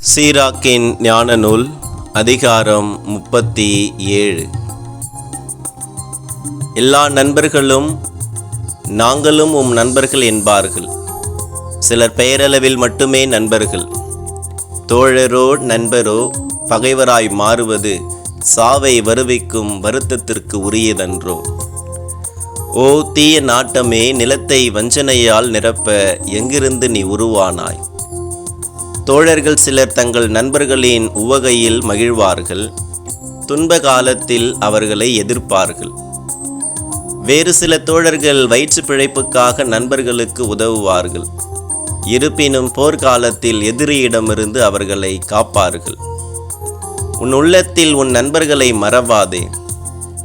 சீராக்கின் ஞான நூல் அதிகாரம் முப்பத்தி ஏழு. எல்லா நண்பர்களும் நாங்களும் உம் நண்பர்கள் என்பார்கள். சிலர் பெயரளவில் மட்டுமே நண்பர்கள். தோழரோ நண்பரோ பகைவராய் மாறுவது சாவை வருவிக்கும் வருத்தத்திற்கு உரியதன்றோ? ஓ தீய நாட்டமே நிலத்தை வஞ்சனையால் நிரப்ப எங்கிருந்து நீ உருவானாய்? தோழர்கள் சிலர் தங்கள் நண்பர்களின் உவகையில் மகிழ்வார்கள் துன்ப காலத்தில் அவர்களை எதிர்ப்பார்கள். வேறு சில தோழர்கள் வயிற்று பிழைப்புக்காக நண்பர்களுக்கு உதவுவார்கள். இருப்பினும் போர்க்காலத்தில் எதிரியிடமிருந்து அவர்களை காப்பார்கள் உன் உள்ளத்தில் உன் நண்பர்களை மறவாதே.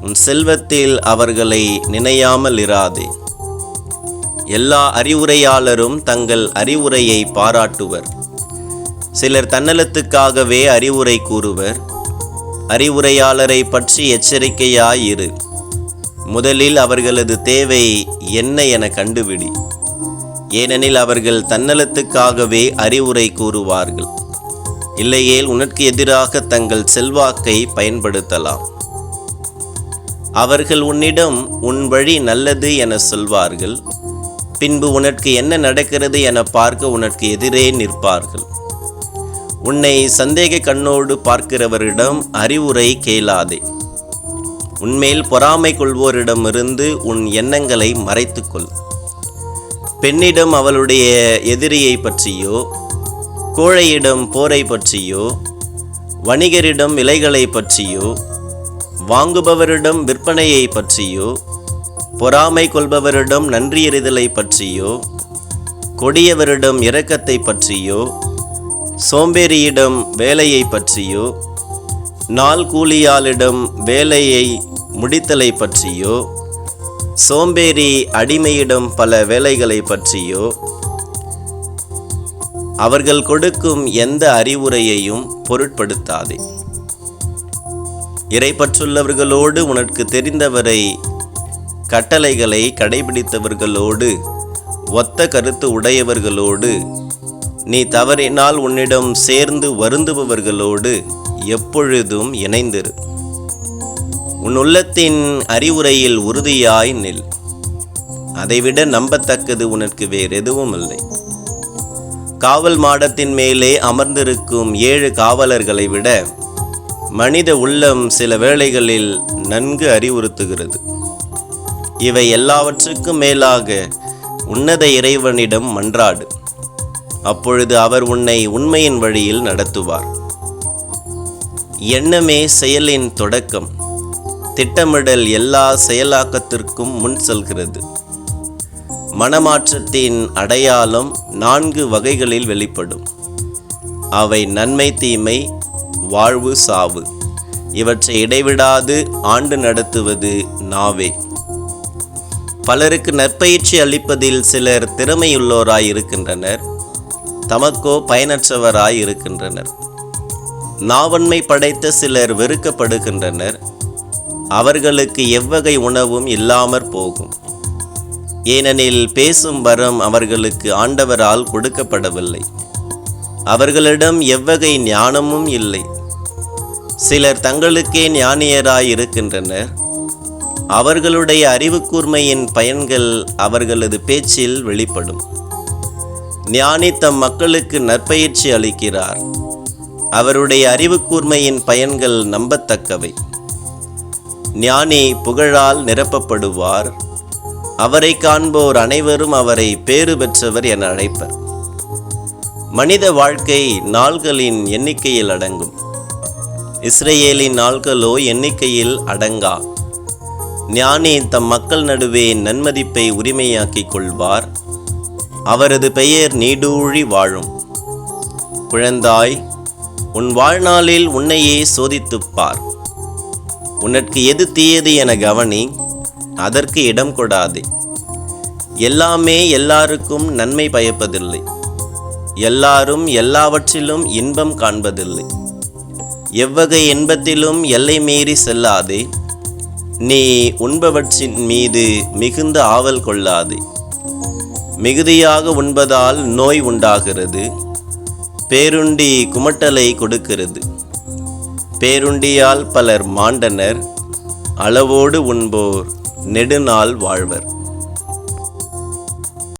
உன் செல்வத்தில் அவர்களை நினையாமல் இராதே. எல்லா அறிவுரையாளரும் தங்கள் அறிவுரையை பாராட்டுவர். சிலர் தன்னலத்துக்காகவே அறிவுரை கூறுவர். அறிவுரையாளரை பற்றி எச்சரிக்கையாயிரு. முதலில் அவர்களது தேவை என்ன என கண்டுபிடி. ஏனெனில் அவர்கள் தன்னலத்துக்காகவே அறிவுரை கூறுவார்கள். இல்லையேல் உனக்கு எதிராக தங்கள் செல்வாக்கை பயன்படுத்தலாம். அவர்கள் உன்னிடம் உன் வழி நல்லது என சொல்வார்கள். பின்பு உனக்கு என்ன நடக்கிறது என பார்க்க உனக்கு எதிரே நிற்பார்கள். உன்னை சந்தேக கண்ணோடு பார்க்கிறவரிடம் அறிவுரை கேளாதே. உன்மேல் பொறாமை கொள்வோரிடமிருந்து உன் எண்ணங்களை மறைத்துக்கொள். பெண்ணிடம் அவளுடைய எதிரியை பற்றியோ கோழையிடம் போரை பற்றியோ வணிகரிடம் விலைகளை பற்றியோ வாங்குபவரிடம் விற்பனையை பற்றியோ பொறாமை கொள்பவரிடம் நன்றியறிதலை பற்றியோ கொடியவரிடம் இரக்கத்தை பற்றியோ சோம்பேறியிடம் வேலையை பற்றியோ நாள் கூலியாளிடம் வேலையை முடித்தலை பற்றியோ சோம்பேறி அடிமையிடம் பல வேலைகளை பற்றியோ அவர்கள் கொடுக்கும் எந்த அறிவுரையையும் பொருட்படுத்தாதே. இறைப்பற்றுள்ளவர்களோடு உனக்கு தெரிந்தவரை கட்டளைகளை கடைபிடித்தவர்களோடு ஒத்த கருத்து உடையவர்களோடு நீ தவறினால் உன்னிடம் சேர்ந்து வருந்துபவர்களோடு எப்பொழுதும் இணைந்திரு. உன் உள்ளத்தின் அறிவுரையில் உறுதியாய் நில். அதைவிட நம்பத்தக்கது உனக்கு வேறு எதுவும் இல்லை காவல் மாடத்தின் மேலே அமர்ந்திருக்கும் ஏழு காவலர்களை விட மனித உள்ளம் சில வேளைகளில் நன்கு அறிவுறுத்துகிறது. இவை எல்லாவற்றுக்கும் மேலாக உன்னத இறைவனிடம் மன்றாடு. அப்பொழுது அவர் உன்னை உண்மையின் வழியில் நடத்துவார். எண்ணமே செயலின் தொடக்கம். திட்டமிடல் எல்லா செயலாக்கத்திற்கும் முன் செல்கிறது. மனமாற்றத்தின் அடையாளம் நான்கு வகைகளில் வெளிப்படும். அவை நன்மை தீமை வாழ்வு சாவு. இவற்றை இடைவிடாது ஆண்டு நடத்துவது நாவே. பலருக்கு நற்பயிற்சி அளிப்பதில் சிலர் திறமையுள்ளோராய் இருக்கின்றனர் தமக்கோ பயனற்றவராய் இருக்கின்றனர். நாவன்மை படைத்த சிலர் வெறுக்கப்படுகின்றனர். அவர்களுக்கு எவ்வகை உணவும் இல்லாமற் போகும். ஏனெனில் பேசும் வரம் அவர்களுக்கு ஆண்டவரால் கொடுக்கப்படவில்லை. அவர்களிடம் எவ்வகை ஞானமும் இல்லை. சிலர் தங்களுக்கே ஞானியராய் இருக்கின்றனர். அவர்களுடைய அறிவுக்கூர்மையின் பயன்கள் அவர்களது பேச்சில் வெளிப்படும். ஞானி தம் மக்களுக்கு நற்பயிற்சி அளிக்கிறார். அவருடைய அறிவு கூர்மையின் பயன்கள் நம்பத்தக்கவை. ஞானி புகழால் நிரப்பப்படுவார். அவரை காண்போர் அனைவரும் அவரை பேறு பெற்றவர் என அழைப்பர். மனித வாழ்க்கை நாள்களின் எண்ணிக்கையில் அடங்கும். இஸ்ரேலின் நாள்களோ எண்ணிக்கையில் அடங்கா. ஞானி தம் மக்கள் நடுவே நன்மதிப்பை உரிமையாக்கிக் கொள்வார். அவரது பெயர் நீடூழி வாழும். குழந்தாய் உன் வாழ்நாளில் உன்னையே சோதித்துப் பார் உனக்கு எது தீயது என கவனி அதற்கு இடம் கொடாதே. எல்லாமே எல்லாருக்கும் நன்மை பயப்பதில்லை. எல்லாரும் எல்லாவற்றிலும் இன்பம் காண்பதில்லை. எவ்வகை இன்பத்திலும் எல்லை மீறி செல்லாதே. நீ உண்பவற்றின் மீது மிகுந்த ஆவல் கொள்ளாதே. மிகுதியாக உண்பதால் நோய் உண்டாகிறது. பேருண்டி குமட்டலை கொடுக்கிறது. பேருண்டியால் பலர் மாண்டனர். அளவோடு உண்போர் நெடுநாள் வாழ்வர்.